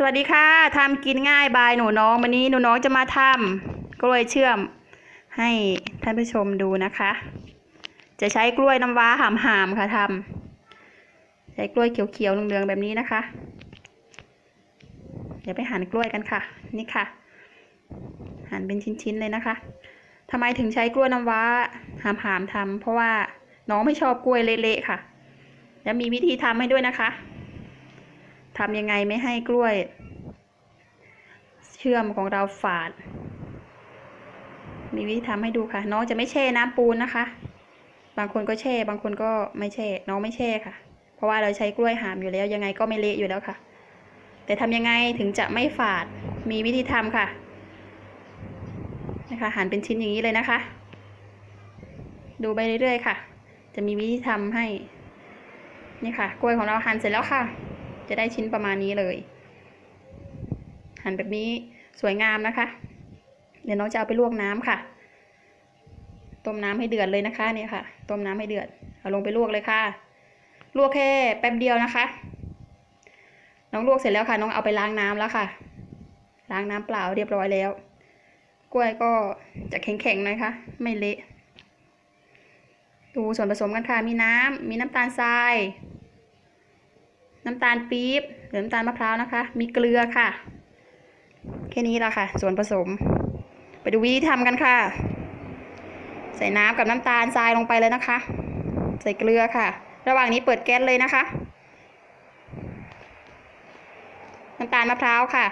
สวัสดีค่ะทำกินง่ายบายหนูน้องวันนี้หนูน้องจะมาทำกล้วยเชื่อม ให้ท่านผู้ชมดูนะคะ จะใช้กล้วยน้ำว้าหามหามค่ะทำใช้กล้วยเขียวๆเหลืองๆแบบนี้นะคะ เดี๋ยวไปหั่นกล้วยกันค่ะ นี่ค่ะ หั่นเป็นชิ้นๆเลยนะคะทำไมถึงใช้กล้วยน้ำว้าหามหามทำเพราะว่าน้องไม่ชอบกล้วยเละๆค่ะ แล้วมีวิธีทำให้ด้วยนะคะ ทำยังไงไม่ให้กล้วย เชื่อมของเราฝาด มีวิธีทำให้ดูค่ะ น้องจะไม่แช่น้ำปูนนะคะ บางคนก็แช่ บางคนก็ไม่แช่ น้องไม่แช่ค่ะ เพราะว่าเราใช้กล้วยหามอยู่แล้ว ยังไงก็ไม่เละอยู่แล้วค่ะ แต่ทำยังไงถึงจะไม่ฝาด มีวิธีทำค่ะ นะคะหั่นเป็นชิ้นอย่างนี้เลยนะคะ ดูไปเรื่อยๆค่ะ จะมีวิธีทำให้ นี่ค่ะ กล้วยของเราหั่นเสร็จแล้วค่ะ จะได้ชิ้นประมาณนี้เลย หั่นแบบนี้สวยงามนะคะ เดี๋ยวน้องจะเอาไปลวกน้ำค่ะ ต้มน้ำให้เดือดเลยนะคะเนี่ยค่ะ ต้มน้ำให้เดือด เอาลงไปลวกเลยค่ะ ลวกแค่แป๊บเดียวนะคะ น้องลวกเสร็จแล้วค่ะ น้องเอาไปล้างน้ำแล้วค่ะ ล้างน้ำเปล่าเรียบร้อยแล้ว กล้วยก็จะแข็งๆหนะคะไม่เละดูส่วนผสมกันค่ะ มีน้ำ มีน้ำตาลทราย น้ำตาลปี๊บหรือน้ำตาลมะพร้าวนะคะ มีเกลือค่ะ แค่นี้ละค่ะ ส่วนผสม ไปดูวิธีทำกันค่ะ ใส่น้ำกับน้ำตาลทรายลงไปเลยนะคะ ใส่เกลือค่ะ ระหว่างนี้เปิดแก๊สเลยนะคะน้ำตาลมะพร้าวค่ะ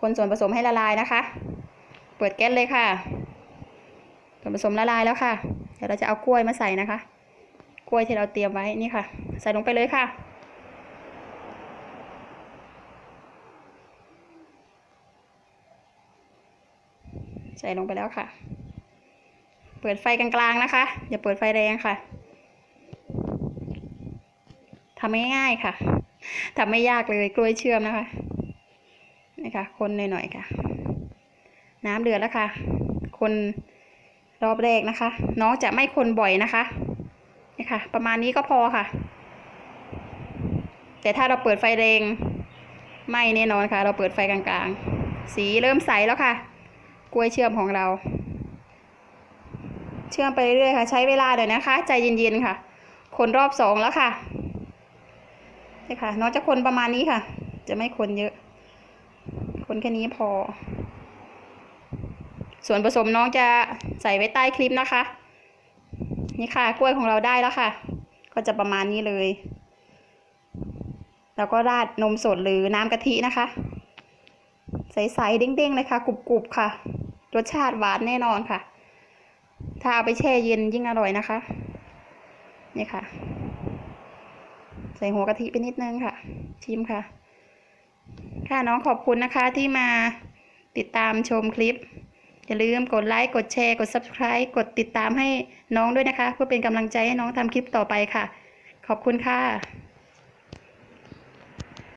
คนส่วนผสมให้ละลายนะคะ เปิดแก๊สเลยค่ะ ส่วนผสมละลายแล้วค่ะ เดี๋ยวเราจะเอากล้วยมาใส่นะคะ ล้วยที่เราเตรียมไว้นี่ค่ะ ใส่ลงไปเลยค่ะ ใส่ลงไปแล้วค่ะ เปิดไฟกลางๆนะคะ อย่าเปิดไฟแรงค่ะทำง่ายๆค่ะทำไม่ยากเลยกล้วยเชื่อมนะคะนี่ค่ะ คนหน่อยๆค่ะ น้ำเดือดแล้วค่ะ คนรอบแรกนะคะ น้องจะไม่คนบ่อยนะคะ นี่ค่ะ ประมาณนี้ก็พอค่ะ แต่ถ้าเราเปิดไฟแรงไม่แน่นอนค่ะ เราเปิดไฟกลางๆ สีเริ่มใสแล้วค่ะ กล้วยเชื่อมของเรา เชื่อมไปเรื่อยๆค่ะ ใช้เวลาเดี๋ยวนะคะ ใจเย็นๆค่ะ คนรอบสองแล้วค่ะนี่ค่ะน้องจะคนประมาณนี้ค่ะ จะไม่คนเยอะ คนแค่นี้พอ ส่วนผสมน้องจะใส่ไว้ใต้คลิปนะคะ นี่ค่ะ กล้วยของเราได้แล้วค่ะ ก็จะประมาณนี้เลย แล้วก็ราดนมสดหรือน้ำกะทินะคะ ใสๆเด้งๆเลยค่ะกรุบๆค่ะ รสชาติหวานแน่นอนค่ะ ถ้าเอาไปแช่เย็นยิ่งอร่อยนะคะ นี่ค่ะ ใส่หัวกะทิไปนิดนึงค่ะ ชิมค่ะ ค่ะน้องขอบคุณนะคะที่มาติดตามชมคลิป อย่าลืมกดไลค์ กดแชร์ กด subscribe กดติดตามให้น้องด้วยนะคะ เพื่อเป็นกำลังใจให้น้องทำคลิปต่อไปค่ะ ขอบคุณค่ะ